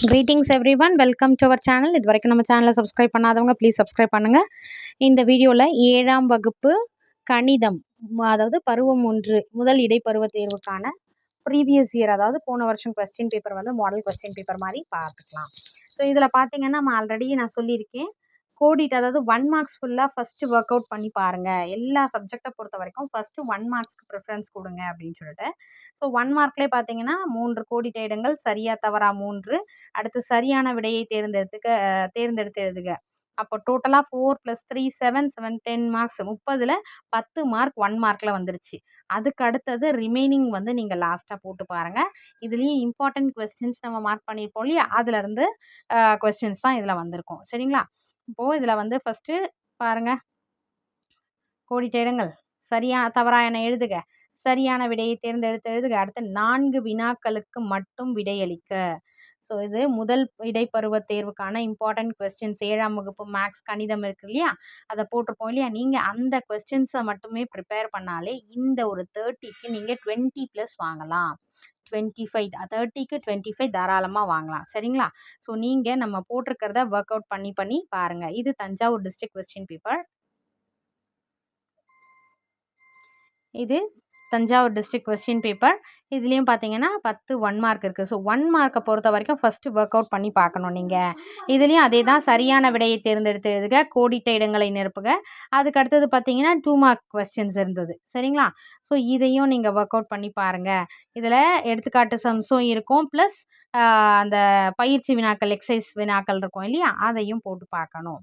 Greetings everyone welcome to our channel இது வரைக்கும் நம்ம சேனலை சப்ஸ்கிரைப் பண்ணாதவங்க ப்ளீஸ் சப்ஸ்கிரைப் பண்ணுங்கள் இந்த வீடியோவில் ஏழாம் வகுப்பு கணிதம் அதாவது பருவம் ஒன்று முதல் இடைப்பருவ தேர்வுக்கான ப்ரீவியஸ் இயர் அதாவது போன வருஷம் கொஸ்டின் பேப்பர் வந்து மாடல் கொஸ்டின் பேப்பர் மாதிரி பார்த்துக்கலாம். ஸோ இதில் பார்த்தீங்கன்னா நம்ம ஆல்ரெடி நான் சொல்லியிருக்கேன். கோடிட்டு அதாவது ஒன் மார்க்ஸ் ஃபுல்லாக ஃபஸ்ட்டு ஒர்க் அவுட் பண்ணி பாருங்கள் எல்லா சப்ஜெக்டை பொறுத்த வரைக்கும் ஃபஸ்ட்டு ஒன் மார்க்ஸ்க்கு ப்ரிஃபரன்ஸ் கொடுங்க அப்படின்னு சொல்லிட்டு. ஸோ ஒன் மார்க்லேயே பார்த்தீங்கன்னா மூன்று கோடிட்ட இடங்கள் சரியா தவறா மூன்று. அடுத்து சரியான விடையை தேர்ந்தெடுத்துக்க தேர்ந்தெடுத்து எழுதுக. அப்போ டோட்டலாக four plus three seven seven ten marks முப்பதில் பத்து மார்க் ஒன் மார்க்கில் வந்துருச்சு. அதுக்கு அடுத்தது ரிமைனிங் வந்து நீங்கள் லாஸ்ட்டாக போட்டு பாருங்கள் இதுலேயும் இம்பார்ட்டன்ட் கொஸ்டின்ஸ் நம்ம மார்க் பண்ணியிருப்போம் இல்லையா? அதுலேருந்து கொஸ்டின்ஸ் தான் இதில் வந்திருக்கும். சரிங்களா? இப்போது இதில் வந்து ஃபஸ்ட்டு பாருங்கள் கோடிட்ட இடங்கள். சரியான தவறா? என்ன எழுதுக. சரியான விடையை தேர்ந்தெடுத்து அடுத்த அடுத்து நான்கு வினாக்களுக்கு மட்டும் விடையளிக்க. ஸோ இது முதல் இடைப்பருவ தேர்வுக்கான இம்பார்ட்டன்ட் கொஸ்டின்ஸ் ஏழாம் வகுப்பு மேக்ஸ் கணிதம் இருக்கு இல்லையா? அதை போட்டிருப்போம் இல்லையா? நீங்கள் அந்த கொஸ்டின்ஸை மட்டுமே ப்ரிப்பேர் பண்ணாலே இந்த ஒரு தேர்ட்டிக்கு நீங்கள் டுவெண்ட்டி ப்ளஸ் வாங்கலாம். டுவெண்ட்டி ஃபைவ் தேர்ட்டிக்கு டுவெண்ட்டி ஃபைவ் தாராளமாக வாங்கலாம். சரிங்களா? ஸோ நீங்கள் நம்ம போட்டிருக்கிறத ஒர்க் அவுட் பண்ணி பண்ணி பாருங்கள் இது தஞ்சாவூர் டிஸ்ட்ரிக்ட் கொஸ்டின் பேப்பர் இது தஞ்சாவூர் டிஸ்ட்ரிக்ட் கொஸ்டின் பேப்பர் இதுலேயும் பார்த்தீங்கன்னா பத்து ஒன் மார்க் இருக்குது ஸோ ஒன் மார்க்கை பொறுத்த வரைக்கும் ஃபஸ்ட்டு ஒர்க் அவுட் பண்ணி பார்க்கணும் நீங்கள் இதுலேயும் அதே தான் சரியான விடையை தேர்ந்தெடுத்து எழுதுக கோடிட்ட இடங்களை நிரப்புக. அதுக்கு அடுத்தது பார்த்தீங்கன்னா டூ மார்க் கொஸ்டின்ஸ் இருந்தது. சரிங்களா? ஸோ இதையும் நீங்கள் ஒர்க் அவுட் பண்ணி பாருங்கள் இதில் எடுத்துக்காட்டு சம்ஸும் இருக்கும். ப்ளஸ் அந்த பயிற்சி வினாக்கள் எக்ஸசைஸ் வினாக்கள் இருக்கும் இல்லையா? அதையும் போட்டு பார்க்கணும்.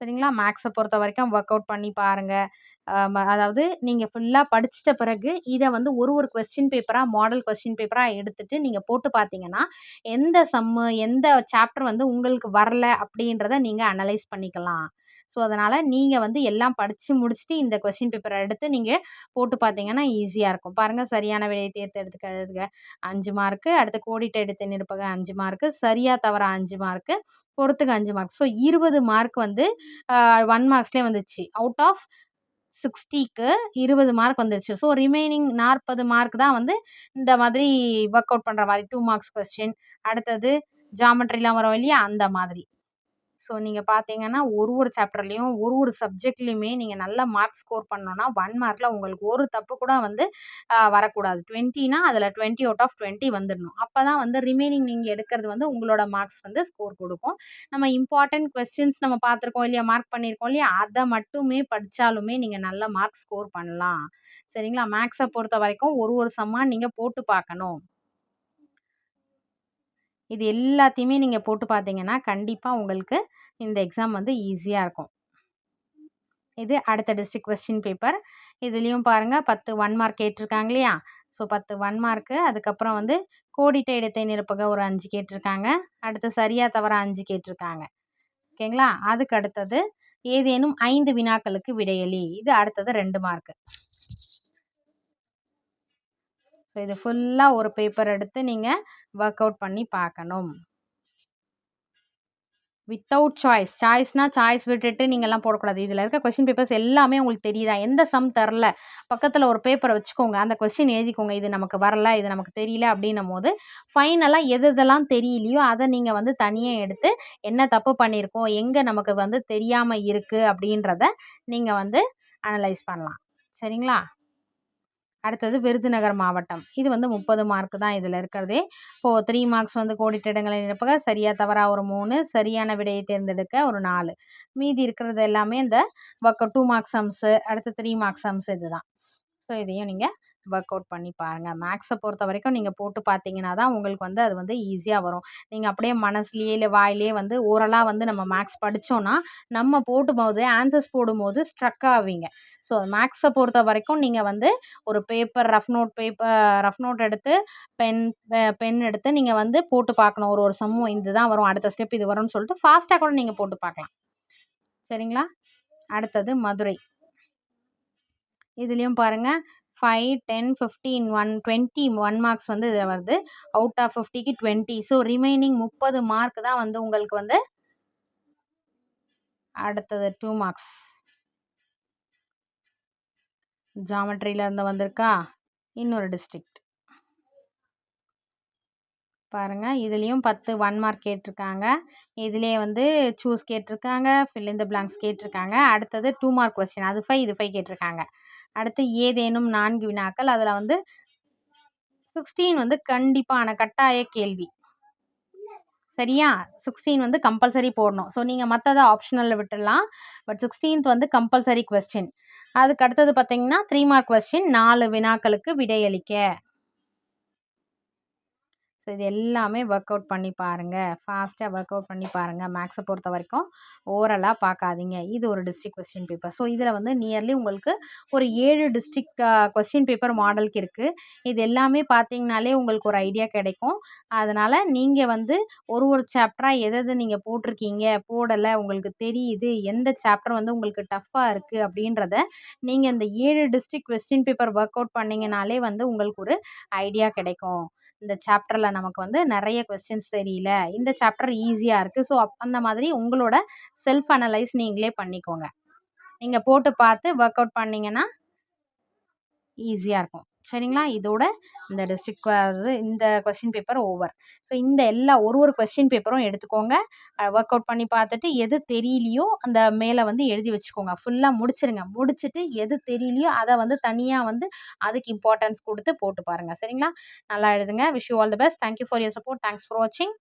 சரிங்களா? மேக்ஸை பொறுத்த வரைக்கும் ஒர்க் அவுட் பண்ணி பாருங்கள் அதாவது நீங்கள் ஃபுல்லாக படிச்சிட்ட பிறகு இதை வந்து ஒரு ஒரு கொஸ்டின் பேப்பராக மாடல் கொஸ்டின் பேப்பராக எடுத்துட்டு நீங்கள் போட்டு பார்த்தீங்கன்னா எந்த சம்மு எந்த சாப்டர் வந்து உங்களுக்கு வரல அப்படின்றத நீங்கள் அனலைஸ் பண்ணிக்கலாம். ஸோ அதனால் நீங்கள் வந்து எல்லாம் படித்து முடிச்சுட்டு இந்த கொஸ்டின் பேப்பரை எடுத்து நீங்கள் போட்டு பார்த்தீங்கன்னா ஈஸியாக இருக்கும். பாருங்கள் சரியான விடையை தேர்ந்தெடுத்துக்க எழுதுக. அஞ்சு மார்க்கு அடுத்து கோடிட்ட எடுத்து நிற்பக அஞ்சு மார்க்கு சரியாக தவற அஞ்சு மார்க்கு பொறுத்துக்கு அஞ்சு மார்க் ஸோ இருபது மார்க் வந்து ஒன் மார்க்ஸ்லேயே வந்துச்சு. அவுட் ஆஃப் சிக்ஸ்டிக்கு இருபது மார்க் வந்துருச்சு. ஸோ ரிமைனிங் நாற்பது மார்க் தான் வந்து இந்த மாதிரி ஒர்க் அவுட் பண்ணுற மாதிரி. டூ மார்க்ஸ் கொஸ்டின் அடுத்தது ஜாமெட்ரிலாம் வரும் இல்லையா? அந்த மாதிரி. ஸோ நீங்கள் பார்த்தீங்கன்னா ஒரு ஒரு சாப்டர்லேயும் ஒரு ஒரு சப்ஜெக்ட்லேயுமே நீங்கள் நல்ல மார்க் ஸ்கோர் பண்ணோன்னா ஒன் மார்க்கில் உங்களுக்கு ஒரு தப்பு கூட வந்து வரக்கூடாது. டுவெண்ட்டினா அதில் டுவெண்ட்டி அவுட் ஆஃப் டுவெண்ட்டி வந்துடணும் அப்போ தான் வந்து ரிமைனிங் நீங்கள் எடுக்கிறது வந்து உங்களோட மார்க்ஸ் வந்து ஸ்கோர் கொடுக்கும். நம்ம இம்பார்ட்டன்ட் கொஸ்டின்ஸ் நம்ம பார்த்துருக்கோம் இல்லையா மார்க் பண்ணியிருக்கோம் இல்லையா அதை மட்டுமே படித்தாலுமே நீங்கள் நல்ல மார்க் ஸ்கோர் பண்ணலாம். சரிங்களா? மேக்ஸை பொறுத்த வரைக்கும் ஒரு ஒரு சம்மான் நீங்கள் போட்டு பார்க்கணும் இது எல்லாத்தையுமே நீங்கள் போட்டு பார்த்தீங்கன்னா கண்டிப்பாக உங்களுக்கு இந்த எக்ஸாம் வந்து ஈஸியாக இருக்கும். இது அடுத்த டிஸ்ட்ரிக்ட் கொஸ்டின் பேப்பர். இதுலேயும் பாருங்கள் பத்து ஒன் மார்க் கேட்டிருக்காங்க இல்லையா? ஸோ பத்து ஒன் மார்க்கு அதுக்கப்புறம் வந்து கோடிட்ட இடத்தை நிரப்புக ஒரு அஞ்சு கேட்டிருக்காங்க. அடுத்து சரியாக தவிர அஞ்சு கேட்டிருக்காங்க. ஓகேங்களா? அதுக்கு அடுத்தது ஏதேனும் ஐந்து வினாக்களுக்கு விடையளி இது அடுத்தது ரெண்டு மார்க்கு ஸோ இது ஃபுல்லாக ஒரு பேப்பர் எடுத்து நீங்கள் ஒர்க் அவுட் பண்ணி பார்க்கணும் வித்தவுட் சாய்ஸ் சாய்ஸ்னால் சாய்ஸ் விட்டுட்டு நீங்கள்லாம் போடக்கூடாது. இதில் இருக்க கொஸ்டின் பேப்பர்ஸ் எல்லாமே உங்களுக்கு தெரியுதா? எந்த சம் தரல? பக்கத்தில் ஒரு பேப்பரை வச்சுக்கோங்க. அந்த கொஸ்டின் எழுதிக்கோங்க. இது நமக்கு வரல இது நமக்கு தெரியல அப்படின்னும் போது ஃபைனலாக எது எதெல்லாம் தெரியலையோ அதை நீங்கள் வந்து தனியாக எடுத்து என்ன தப்பு பண்ணியிருக்கோம்? எங்கே நமக்கு வந்து தெரியாமல் இருக்குது அப்படின்றத நீங்கள் வந்து அனலைஸ் பண்ணலாம். சரிங்களா? அடுத்தது விருதுநகர் மாவட்டம். இது வந்து முப்பது மார்க் தான் இதில் இருக்கிறதே. இப்போது த்ரீ மார்க்ஸ் வந்து கோடிட்ட இடங்களை நிரப்புக. சரியாக தவறாக ஒரு மூணு சரியான விடையை தேர்ந்தெடுக்க ஒரு நாலு. மீதி இருக்கிறது எல்லாமே இந்த ஒர்க் டூ மார்க் சம்ஸு அடுத்து த்ரீ மார்க் சம்ஸ் இதுதான். ஸோ இதையும் நீங்கள் ஒர்க் அவுட் பண்ணி பாருங்கள் மேக்ஸை பொறுத்த வரைக்கும் நீங்கள் போட்டு பார்த்தீங்கன்னா தான் உங்களுக்கு வந்து அது வந்து ஈஸியாக வரும். நீங்கள் அப்படியே மனசுலேயே இல்லை வாயிலே வந்து ஓரலாக வந்து நம்ம மேக்ஸ் படித்தோன்னா நம்ம போடும்போது ஆன்சர்ஸ் போடும்போது ஸ்ட்ரக் ஆவீங்க. ஸோ மேக்ஸை பொறுத்த வரைக்கும் நீங்கள் வந்து ஒரு paper rough note paper rough note எடுத்து பென் பென் எடுத்து நீங்கள் வந்து போட்டு பார்க்கணும் ஒரு ஒரு சம்மும் இதுதான் வரும். அடுத்த ஸ்டெப் இது வரும்னு சொல்லிட்டு ஃபாஸ்ட்டாக கூட நீங்கள் போட்டு பார்க்கலாம் சரிங்களா? அடுத்தது மதுரை. இதுலேயும் பாருங்கள் five ten fifteen one twenty one marks வந்து இதில் வருது. அவுட் ஆஃப் ஃபிஃப்டிக்கு டுவெண்ட்டி ஸோ ரிமைனிங் முப்பது மார்க் தான் வந்து உங்களுக்கு வந்து அடுத்தது டூ மார்க்ஸ் ஜாமெட்ரியில இருந்து வந்திருக்கா? இன்னொரு டிஸ்ட்ரிக்ட் பாருங்க இதுலேயும் பத்து ஒன் மார்க் கேட்டிருக்காங்க. இதுலேயே வந்து சூஸ் கேட்டிருக்காங்க ஃபில் இந்த பிளாங்க்ஸ் கேட்டிருக்காங்க. அடுத்தது டூ மார்க் கொஸ்டின் அது ஃபைவ் இது ஃபைவ் கேட்டிருக்காங்க. அடுத்து ஏதேனும் நான்கு வினாக்கள். அதில் வந்து சிக்ஸ்டீன் வந்து கண்டிப்பான கட்டாய கேள்வி. சரியா? சிக்ஸ்டீன் வந்து கம்பல்சரி போடணும். ஸோ நீங்கள் மற்றதை ஆப்ஷனலில் விட்டுடலாம். பட் சிக்ஸ்டீன்த் வந்து கம்பல்சரி கொஸ்டின் அதுக்கு அடுத்தது பார்த்தீங்கன்னா த்ரீ மார்க் கொஸ்டின் நாலு வினாக்களுக்கு விடையளிக்க. ஸோ இது எல்லாமே ஒர்க் அவுட் பண்ணி பாருங்கள் ஃபாஸ்ட்டாக ஒர்க் அவுட் பண்ணி பாருங்கள் மேக்ஸை பொறுத்த வரைக்கும் ஓரலாக பார்க்காதீங்க இது ஒரு டிஸ்ட்ரிக் கொஸ்டின் பேப்பர் ஸோ இதில் வந்து நியர்லி உங்களுக்கு ஒரு ஏழு டிஸ்ட்ரிக் கொஸ்டின் பேப்பர் மாடலுக்கு இருக்குது இது எல்லாமே பார்த்தீங்கனாலே உங்களுக்கு ஒரு ஐடியா கிடைக்கும். அதனால் நீங்கள் வந்து ஒரு ஒரு சாப்டராக எது எது நீங்கள் போட்டிருக்கீங்க போடலை உங்களுக்கு தெரியுது எந்த சாப்டர் வந்து உங்களுக்கு டஃப்பாக இருக்குது அப்படின்றத நீங்கள் இந்த ஏழு district question paper work out பண்ணிங்கனாலே வந்து உங்களுக்கு ஒரு ஐடியா கிடைக்கும். இந்த சாப்டரில் நமக்கு வந்து நிறைய கொஸ்டின்ஸ் தெரியல. இந்த சாப்டர் ஈஸியாக இருக்குது ஸோ அந்த மாதிரி உங்களோட செல்ஃப் அனலைஸ் நீங்களே பண்ணிக்கோங்க. நீங்கள் போட்டு பார்த்து ஒர்க் அவுட் பண்ணிங்கன்னா ஈஸியாக இருக்கும். சரிங்களா? இதோட இந்த டிஸ்ட்ரிக் அதாவது இந்த கொஸ்டின் பேப்பர் ஓவர் ஸோ இந்த எல்லா ஒரு ஒரு கொஸ்டின் பேப்பரும் எடுத்துக்கோங்க. ஒர்க் அவுட் பண்ணி பார்த்துட்டு எது தெரியலையோ அந்த மேலே வந்து எழுதி வச்சுக்கோங்க. ஃபுல்லாக முடிச்சிருங்க. முடிச்சுட்டு எது தெரியலையோ அதை வந்து தனியாக வந்து அதுக்கு இம்பார்ட்டன்ஸ் கொடுத்து போட்டு பாருங்கள் சரிங்களா? நல்லா எழுதுங்க. Wish you all the best thank you for your support thanks for வாட்சிங்